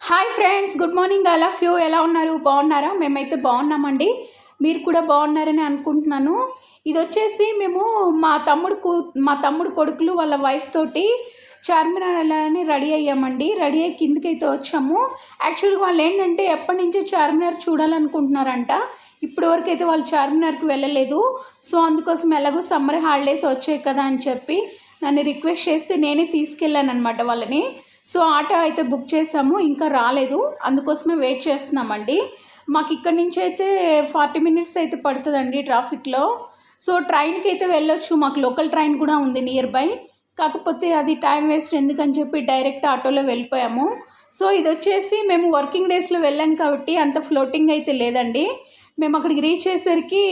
Hi friends good morning all of you ఎలా ఉన్నారు? బాగున్నారా? మేమైతే బాగున్నామండి. మీరు కూడా బాగున్నారని అనుకుంటున్నాను. ఇది వచ్చేసి మేము మా తమ్ముడు కూ మా తమ్ముడు కొడుకులు వాళ్ళ వైఫ్ తోటి చార్మినార్ అని రెడీ అయ్యామండి. రెడీ అయ్యి కిందకైతే వచ్చాము. యాక్చువల్గా వాళ్ళు ఏంటంటే ఎప్పటి నుంచో చార్మినార్ చూడాలనుకుంటున్నారంట. ఇప్పటి వరకు అయితే వాళ్ళు చార్మినార్కి వెళ్ళలేదు. సో అందుకోసం ఎలాగో సమ్మర్ హాలిడేస్ వచ్చాయి కదా అని చెప్పి నన్ను రిక్వెస్ట్ చేస్తే నేనే తీసుకెళ్ళాను అనమాట వాళ్ళని. సో ఆటో అయితే బుక్ చేసాము ఇంకా రాలేదు. అందుకోసమే వెయిట్ చేస్తున్నామండి. మాకు ఇక్కడి నుంచి అయితే ఫార్టీ మినిట్స్ అయితే పడుతుందండి ట్రాఫిక్లో. సో ట్రైన్కి అయితే వెళ్ళొచ్చు మాకు లోకల్ ట్రైన్ కూడా ఉంది నియర్ బై. కాకపోతే అది టైం వేస్ట్ ఎందుకని చెప్పి డైరెక్ట్ ఆటోలో వెళ్ళిపోయాము. సో ఇది వచ్చేసి మేము వర్కింగ్ డేస్లో వెళ్ళాం కాబట్టి అంత ఫ్లోటింగ్ అయితే లేదండి. మేము అక్కడికి రీచ్ అయ్యేసరికి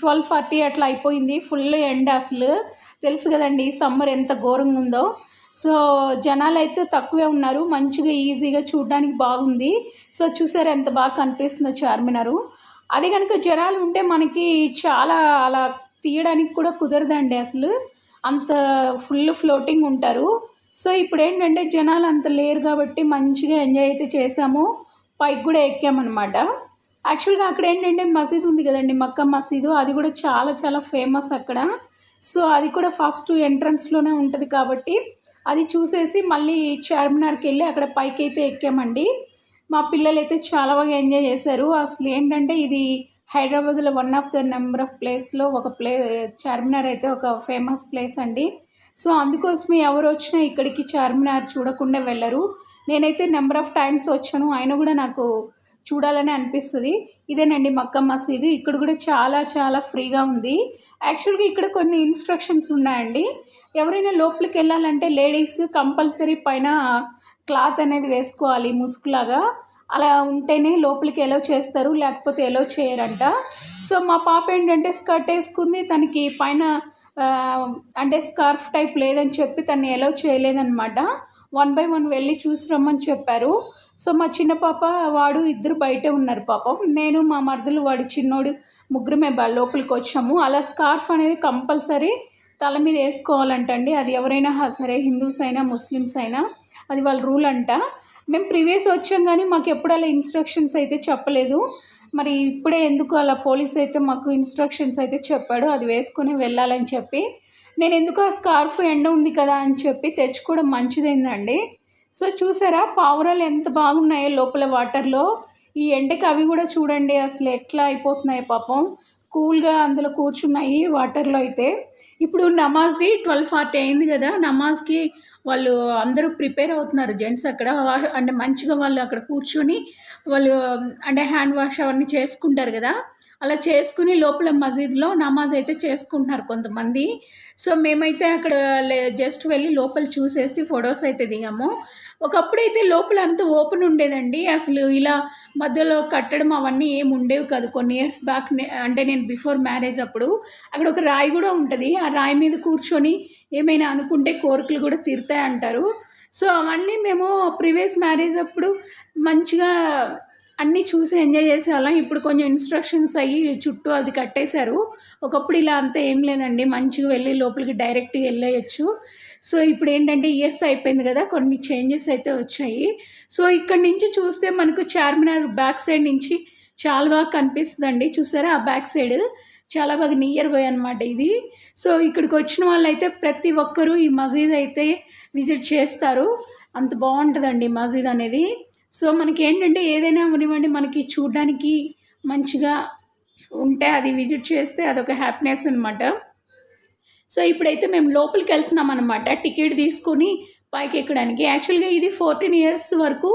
ట్వెల్వ్ ఫార్టీ అట్లా అయిపోయింది ఫుల్ ఎండ్ అసలు. తెలుసు కదండి సమ్మర్ ఎంత ఘోరంగా ఉందో. సో జనాలు అయితే తక్కువే ఉన్నారు. మంచిగా ఈజీగా చూడడానికి బాగుంది. సో చూసారు ఎంత బాగా కనిపిస్తుందో చార్మినారు. అది కనుక జనాలు ఉంటే మనకి చాలా అలా తీయడానికి కూడా కుదరదండి అసలు. అంత ఫుల్ ఫ్లోటింగ్ ఉంటారు. సో ఇప్పుడు ఏంటంటే జనాలు అంత లేరు కాబట్టి మంచిగా ఎంజాయ్ అయితే చేసాము పైకి కూడా ఎక్కామన్నమాట. యాక్చువల్గా అక్కడ ఏంటంటే మసీద్ ఉంది కదండి మక్కా మసీదు. అది కూడా చాలా చాలా ఫేమస్ అక్కడ. సో అది కూడా ఫస్ట్ ఎంట్రన్స్లోనే ఉంటుంది కాబట్టి అది చూసేసి మళ్ళీ చార్మినార్కి వెళ్ళి అక్కడ పైకి అయితే ఎక్కామండి. మా పిల్లలు అయితే చాలా బాగా ఎంజాయ్ చేశారు. అసలు ఏంటంటే ఇది హైదరాబాద్లో one of the number of ప్లేస్లో ఒక ప్లే చార్మినార్ అయితే ఒక ఫేమస్ ప్లేస్ అండి. సో అందుకోసమే ఎవరు వచ్చినా ఇక్కడికి చార్మినార్ చూడకుండా వెళ్ళరు. నేనైతే నెంబర్ ఆఫ్ టైమ్స్ వచ్చాను. ఆయన కూడా నాకు చూడాలని అనిపిస్తుంది. ఇదేనండి మక్కా మసీదు. ఇక్కడ కూడా చాలా చాలా ఫ్రీగా ఉంది. యాక్చువల్గా ఇక్కడ కొన్ని ఇన్స్ట్రక్షన్స్ ఉన్నాయండి. ఎవరైనా లోపలికి వెళ్ళాలంటే లేడీస్ కంపల్సరీ పైన క్లాత్ అనేది వేసుకోవాలి ముసుగులాగా. అలా ఉంటేనే లోపలికి ఎలో చేస్తారు లేకపోతే ఎలో చేయరంట. సో మా పాప ఏంటంటే స్కర్ట్ వేసుకుంది తనకి పైన అంటే స్కార్ఫ్ టైప్ లేదని చెప్పి తను ఎలో చేయలేదనమాట వన్ బై వన్ వెళ్ళి చూసి రమ్మని చెప్పారు. సో మా చిన్న పాప వాడు ఇద్దరు బయటే ఉన్నారు పాపం. నేను మా మరదలు వాడు చిన్నోడు ముగ్గురమే బా లోపలికి వచ్చాము. అలా స్కార్ఫ్ అనేది కంపల్సరీ తల మీద వేసుకోవాలంటండి. అది ఎవరైనా సరే హిందూస్ అయినా ముస్లిమ్స్ అయినా అది వాళ్ళ రూల్ అంట. మేము ప్రీవియస్ వచ్చాం కానీ మాకు ఎప్పుడు అలా ఇన్స్ట్రక్షన్స్ అయితే చెప్పలేదు. మరి ఇప్పుడే ఎందుకు అలా పోలీస్ అయితే మాకు ఇన్స్ట్రక్షన్స్ అయితే చెప్పాడు. అది వేసుకొని వెళ్ళాలని చెప్పి. నేను ఎందుకు ఆ స్కార్ఫ్ ఎండ ఉంది కదా అని చెప్పి తెచ్చుకోవడం మంచిదైందండి. సో చూసారా పావురాలు ఎంత బాగున్నాయో లోపల వాటర్లో. ఈ ఎండకి అవి కూడా చూడండి అసలు ఎట్లా అయిపోతున్నాయి పాపం. కూల్గా అందులో కూర్చున్నాయి వాటర్లో అయితే. ఇప్పుడు నమాజ్ది ట్వెల్వ్ ఫార్టీ అయింది కదా నమాజ్కి వాళ్ళు అందరూ ప్రిపేర్ అవుతున్నారు జెంట్స్ అక్కడ. అంటే మంచిగా వాళ్ళు అక్కడ కూర్చొని వాళ్ళు అంటే హ్యాండ్ వాష్ అవన్నీ చేసుకుంటారు కదా. అలా చేసుకుని లోపల మసీద్లో నమాజ్ అయితే చేసుకుంటున్నారు కొంతమంది. సో మేమైతే అక్కడ జస్ట్ వెళ్ళి లోపల చూసేసి ఫొటోస్ అయితే దిగాము. ఒకప్పుడైతే లోపల అంత ఓపెన్ ఉండేదండి. అసలు ఇలా మధ్యలో కట్టడం అవన్నీ ఏమి ఉండేవి కాదు. కొన్ని ఇయర్స్ బ్యాక్ అంటే నేను బిఫోర్ మ్యారేజ్ అప్పుడు అక్కడ ఒక రాయి కూడా ఉంటుంది. ఆ రాయి మీద కూర్చొని ఏమైనా అనుకుంటే కోరికలు కూడా తీరుతాయి అంటారు సో అవన్నీ మేము ప్రీవియస్ మ్యారేజ్ అప్పుడు మంచిగా అన్నీ చూసి ఎంజాయ్ చేసేవాళ్ళం. ఇప్పుడు కొంచెం ఇన్స్ట్రక్షన్స్ అయ్యి చుట్టూ అది కట్టేశారు. ఒకప్పుడు ఇలా అంతా ఏం లేదండి. మంచిగా వెళ్ళి లోపలికి డైరెక్ట్గా వెళ్ళేయచ్చు. సో ఇప్పుడు ఏంటంటే ఇయర్స్ అయిపోయింది కదా కొన్ని చేంజెస్ అయితే వచ్చాయి. సో ఇక్కడ నుంచి చూస్తే మనకు చార్మినార్ బ్యాక్ సైడ్ నుంచి చాలా బాగా కనిపిస్తుందండి. చూసారా? ఆ బ్యాక్ సైడ్ చాలా బాగా నియర్ బై అనమాట ఇది. సో ఇక్కడికి వచ్చిన వాళ్ళైతే ప్రతి ఒక్కరూ ఈ మసీద్ అయితే విజిట్ చేస్తారు. అంత బాగుంటుందండి మసీద్ అనేది. సో మనకి ఏంటంటే ఏదైనా ఉనివ్వండి మనకి చూడడానికి మంచిగా ఉంటే అది విజిట్ చేస్తే అదొక హ్యాపీనెస్ అనమాట సో ఇప్పుడైతే మేము లోపలికి వెళ్తున్నాం అనమాట టికెట్ తీసుకొని పైకి ఎక్కడానికి. యాక్చువల్గా ఇది ఫోర్టీన్ ఇయర్స్ వరకు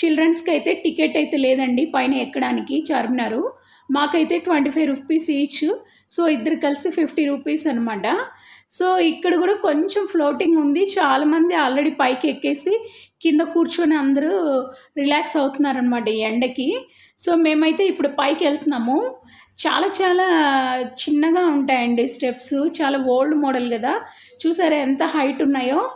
చిల్డ్రన్స్కి అయితే టికెట్ అయితే లేదండి పైన ఎక్కడానికి చార్మినారు. మాకైతే twenty five rupees each. So ఇద్దరు కలిసి ఫిఫ్టీ రూపీస్ అనమాట సో ఇక్కడ కూడా కొంచెం ఫ్లోటింగ్ ఉంది. చాలామంది ఆల్రెడీ పైకి ఎక్కేసి కింద కూర్చొని అందరూ రిలాక్స్ అవుతున్నారనమాట ఈ ఎండకి. సో మేమైతే ఇప్పుడు పైకి వెళ్తున్నాము. చాలా చాలా చిన్నగా ఉంటాయండి స్టెప్స్. చాలా ఓల్డ్ మోడల్ కదా. చూసారా ఎంత హైట్ ఉన్నాయో?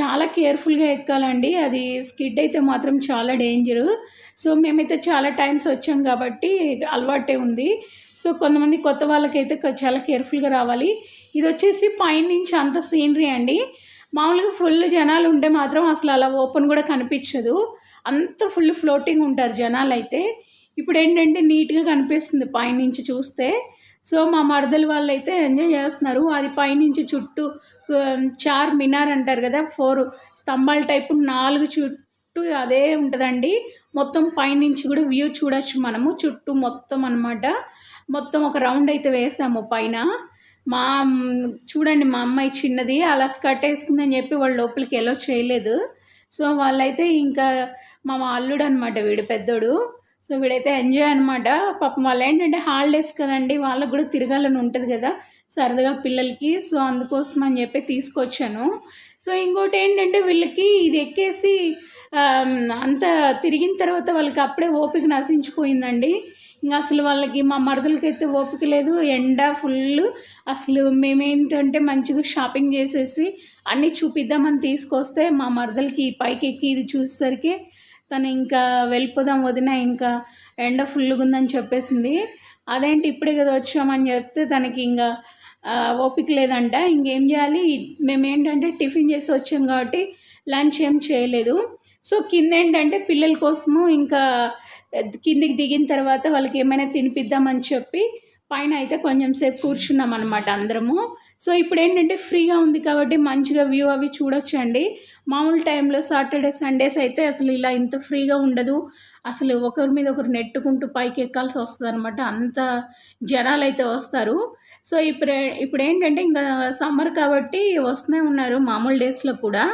చాలా కేర్ఫుల్గా ఎక్కాలండి. అది స్కిడ్ అయితే మాత్రం చాలా డేంజరు. సో మేమైతే చాలా టైమ్స్ వచ్చాం కాబట్టి అలవాటే ఉంది. సో కొంతమంది కొత్త వాళ్ళకైతే చాలా కేర్ఫుల్గా రావాలి. ఇది వచ్చేసి పైనుంచి అంత సీనరీ అండి. మామూలుగా ఫుల్ జనాలు ఉంటే మాత్రం అసలు అలా ఓపెన్ కూడా కనిపించదు. అంత ఫుల్ ఫ్లోటింగ్ ఉంటారు జనాలు అయితే ఇప్పుడు ఏంటంటే నీట్గా కనిపిస్తుంది పైనుంచి చూస్తే. సో మా మరదలు వాళ్ళు అయితే ఎంజాయ్ చేస్తున్నారు. అది పైనుంచి చుట్టూ చార్ మినార్ అంటారు కదా ఫోర్ స్తంభాల టైపు నాలుగు చుట్టూ అదే ఉంటుందండి. మొత్తం పైనుంచి కూడా వ్యూ చూడొచ్చు మనము. చుట్టూ మొత్తం అన్నమాట. మొత్తం ఒక రౌండ్ అయితే వేసాము పైన. మా చూడండి మా అమ్మాయి చిన్నది అలా స్కర్ట్ వేసుకుందని చెప్పి వాళ్ళు లోపలికి ఎలా చేయలేదు. సో వాళ్ళైతే ఇంకా మా అల్లుడు అనమాట వీడు పెద్దోడు. సో వీడైతే ఎంజాయ్ అనమాట పాపం వాళ్ళు ఏంటంటే హాలిడేస్ కదండి వాళ్ళకు కూడా తిరగాలని ఉంటుంది కదా సరదాగా పిల్లలకి. సో అందుకోసం అని చెప్పి తీసుకొచ్చాను. సో ఇంకోటి ఏంటంటే వీళ్ళకి ఇది ఎక్కేసి అంత తిరిగిన తర్వాత వాళ్ళకి అప్పుడే ఓపిక నశించిపోయిందండి. ఇంకా అసలు వాళ్ళకి మా మరదలకి అయితే ఓపిక లేదు. ఎండ ఫుల్. అసలు మేమేంటంటే మంచిగా షాపింగ్ చేసేసి అన్నీ చూపిద్దామని తీసుకొస్తే మా మరదలకి పైకి ఎక్కి ఇది చూసేసరికి తను ఇంకా వెళ్ళిపోదాం వదిన ఇంకా ఎండ ఫుల్గా ఉందని చెప్పేసింది. అదేంటి ఇప్పుడే కదా వచ్చామని చెప్తే తనకి ఇంకా ఓపిక లేదంట. ఇంకేం చేయాలి? మేమేంటంటే టిఫిన్ చేసి వచ్చాం కాబట్టి లంచ్ ఏం చేయలేదు. సో కింద ఏంటంటే పిల్లల కోసము ఇంకా కిందికి దిగిన తర్వాత వాళ్ళకి ఏమైనా తినిపిద్దామని చెప్పి పైన అయితే కొంచెం సేపు కూర్చున్నాం అనమాట అందరము. సో ఇప్పుడు ఏంటంటే ఫ్రీగా ఉంది కాబట్టి మంచిగా వ్యూ అవి చూడొచ్చండి. మామూలు టైంలో సాటర్డే సండేస్ అయితే అసలు ఇలా ఇంత ఫ్రీగా ఉండదు. అసలు ఒకరి మీద ఒకరు నెట్టుకుంటూ పైకి ఎక్కాల్సి వస్తుంది అనమాట అంత జనాలు అయితే వస్తారు. సో ఇప్పుడు ఇప్పుడు ఏంటంటే ఇంకా సమ్మర్ కాబట్టి వస్తూనే ఉన్నారు మామూలు డేస్లో కూడా.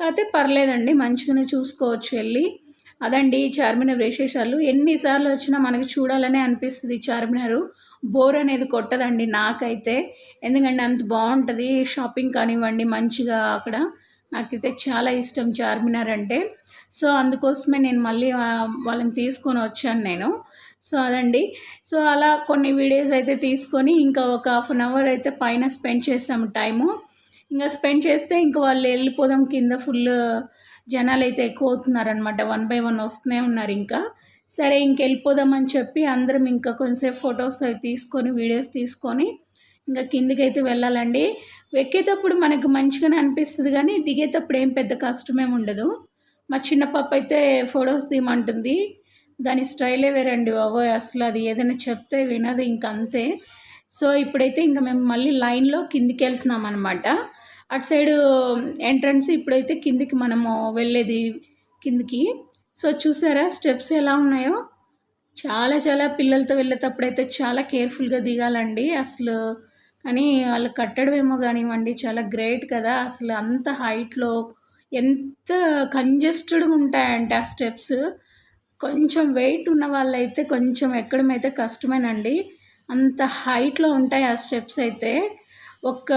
కాకపోతే పర్లేదండి మంచిగానే చూసుకోవచ్చు వెళ్ళి. అదండి చార్మినార్ విశేషాలు. ఎన్నిసార్లు వచ్చినా మనకి చూడాలనే అనిపిస్తుంది చార్మినారు. బోర్ అనేది కొట్టదండి నాకైతే. ఎందుకంటే అంత బాగుంటుంది షాపింగ్ కానివ్వండి మంచిగా అక్కడ. నాకైతే చాలా ఇష్టం చార్మినార్ అంటే. సో అందుకోసమే నేను మళ్ళీ వాళ్ళని తీసుకొని వచ్చాను నేను. సో అదండి. సో అలా కొన్ని వీడియోస్ అయితే తీసుకొని ఇంకా ఒక హాఫ్ అన్ అవర్ అయితే పైన స్పెండ్ చేసాము టైము. ఇంకా స్పెండ్ చేస్తే ఇంకా వాళ్ళు వెళ్ళిపోదాం కింద ఫుల్ జనాలు అయితే ఎక్కువ అవుతున్నారనమాట వన్ బై వన్ వస్తూనే ఉన్నారు ఇంకా. సరే ఇంక వెళ్ళిపోదామని చెప్పి అందరం ఇంకా కొంచెంసేపు ఫొటోస్ అవి తీసుకొని వీడియోస్ తీసుకొని ఇంకా కిందికి అయితే వెళ్ళాలండి. ఎక్కేటప్పుడు మనకు మంచిగానే అనిపిస్తుంది కానీ దిగేటప్పుడు ఏం పెద్ద కష్టమేం ఉండదు. మా చిన్న పాప అయితే ఫొటోస్ తీయమంటుంది. దాని స్టైలే వేరండి బాబోయ్ అసలు అది ఏదైనా చెప్తే వినదు ఇంక అంతే. సో ఇప్పుడైతే ఇంకా మేము మళ్ళీ లైన్లో కిందికి వెళ్తున్నాం అనమాట అటు సైడ్ ఎంట్రన్స్ ఇప్పుడైతే కిందికి మనము వెళ్ళేది కిందికి. సో చూసారా స్టెప్స్ ఎలా ఉన్నాయో? చాలా చాలా పిల్లలతో వెళ్ళేటప్పుడు అయితే చాలా కేర్ఫుల్గా దిగాలండి అసలు. కానీ వాళ్ళు కట్టడం ఏమో కానివ్వండి చాలా గ్రేట్ కదా అసలు అంత హైట్లో ఎంత కంజెస్టెడ్గా ఉంటాయంటే ఆ స్టెప్స్. కొంచెం వెయిట్ ఉన్న వాళ్ళైతే కొంచెం ఎక్కడం అయితే కష్టమేనండి. అంత హైట్లో ఉంటాయి ఆ స్టెప్స్ అయితే. ఒక్క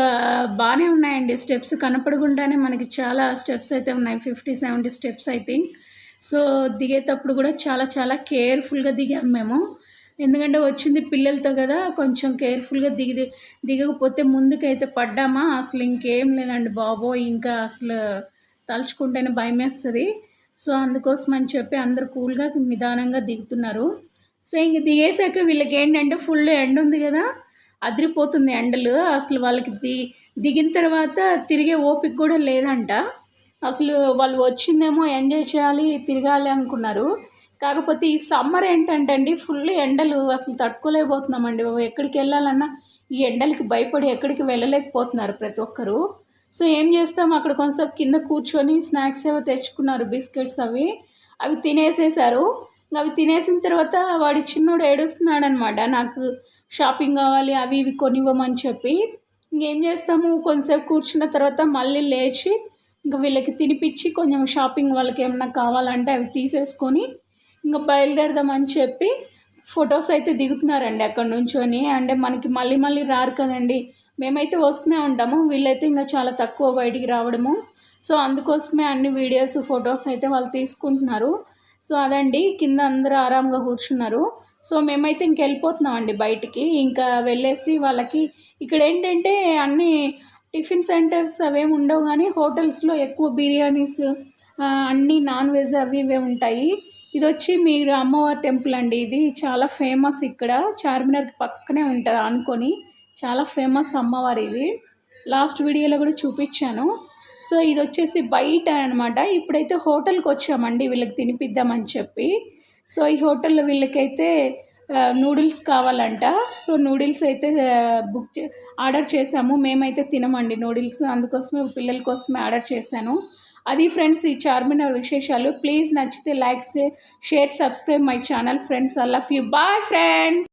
బాగానే ఉన్నాయండి. స్టెప్స్ కనపడకుండానే మనకి చాలా స్టెప్స్ అయితే ఉన్నాయి. Fifty seventy steps I think. So దిగేటప్పుడు కూడా చాలా చాలా కేర్ఫుల్గా దిగాం మేము. ఎందుకంటే వచ్చింది పిల్లలతో కదా కొంచెం కేర్ఫుల్గా దిగి దిగకపోతే ముందుకైతే పడ్డామా? అసలు ఇంకేం లేదండి బాబోయ్. ఇంకా అసలు తలుచుకుంటేనే భయం వేస్తుంది సో అందుకోసం అని చెప్పి అందరు కూల్గా నిదానంగా దిగుతున్నారు. సో ఇంక దిగేసాక వీళ్ళకి ఏంటంటే ఫుల్ ఎండ ఉంది కదా అదిరిపోతుంది ఎండలు. అసలు వాళ్ళకి ది దిగిన తర్వాత తిరిగే ఓపిక కూడా లేదంట. అసలు వాళ్ళు వచ్చిందేమో ఎంజాయ్ చేయాలి తిరగాలి అనుకున్నారు. కాకపోతే ఈ సమ్మర్ ఏంటంటే అండి ఫుల్ ఎండలు అసలు తట్టుకోలేకపోతున్నామండి ఎక్కడికి వెళ్ళాలన్నా ఈ ఎండలకి భయపడి ఎక్కడికి వెళ్ళలేకపోతున్నారు ప్రతి ఒక్కరు. సో ఏం చేస్తాం అక్కడ కొంచెం కింద కూర్చొని స్నాక్స్ ఏవో తెచ్చుకున్నారు బిస్కెట్స్ అవి. అవి తినేసేసారు. అవి తినేసిన తర్వాత వాడి చిన్నోడు ఏడుస్తున్నాడు అనమాట నాకు షాపింగ్ కావాలి అవి ఇవి కొనివ్వమని చెప్పి. ఇంకేం చేస్తాము? కొంతసేపు కూర్చున్న తర్వాత మళ్ళీ లేచి ఇంకా వీళ్ళకి తినిపించి కొంచెం షాపింగ్ వాళ్ళకి ఏమన్నా కావాలంటే అవి తీసేసుకొని ఇంకా బయలుదేరదామని చెప్పి ఫొటోస్ అయితే దిగుతున్నారండి అక్కడ నుంచొని. అంటే మనకి మళ్ళీ మళ్ళీ రారు కదండి. మేమైతే వస్తూనే ఉంటాము. వీళ్ళైతే ఇంకా చాలా తక్కువ బయటికి రావడము. సో అందుకోసమే అన్ని వీడియోస్ ఫొటోస్ అయితే వాళ్ళు తీసుకుంటున్నారు. సో అదండి కింద అందరూ ఆరాంగా కూర్చున్నారు. సో మేమైతే ఇంక వెళ్ళిపోతున్నామండి బయటికి. ఇంకా వెళ్ళేసి వాళ్ళకి ఇక్కడ ఏంటంటే అన్ని టిఫిన్ సెంటర్స్ అవేమి ఉండవు కానీ హోటల్స్లో ఎక్కువ బిర్యానీస్ అన్నీ నాన్ వెజ్ అవి ఇవే ఉంటాయి. ఇది వచ్చి మీరు అమ్మవారి టెంపుల్ అండి. ఇది చాలా ఫేమస్ ఇక్కడ. చార్మినార్కి పక్కనే ఉంటుంది అనుకొని. చాలా ఫేమస్ అమ్మవారి ఇది లాస్ట్ వీడియోలో కూడా చూపించాను. సో ఇది వచ్చేసి బయట అనమాట ఇప్పుడైతే హోటల్కి వచ్చామండి వీళ్ళకి తినిపిద్దామని చెప్పి. సో ఈ హోటల్లో వీళ్ళకైతే నూడిల్స్ కావాలంట. సో నూడిల్స్ అయితే బుక్ చే ఆర్డర్ చేసాము మేమైతే తినమండి నూడిల్స్. అందుకోసమే పిల్లల కోసమే ఆర్డర్ చేశాను. అది ఫ్రెండ్స్ ఈ చార్మినార్ విశేషాలు. ప్లీజ్ నచ్చితే likes share subscribe my channel friends. I love you. Bye friends!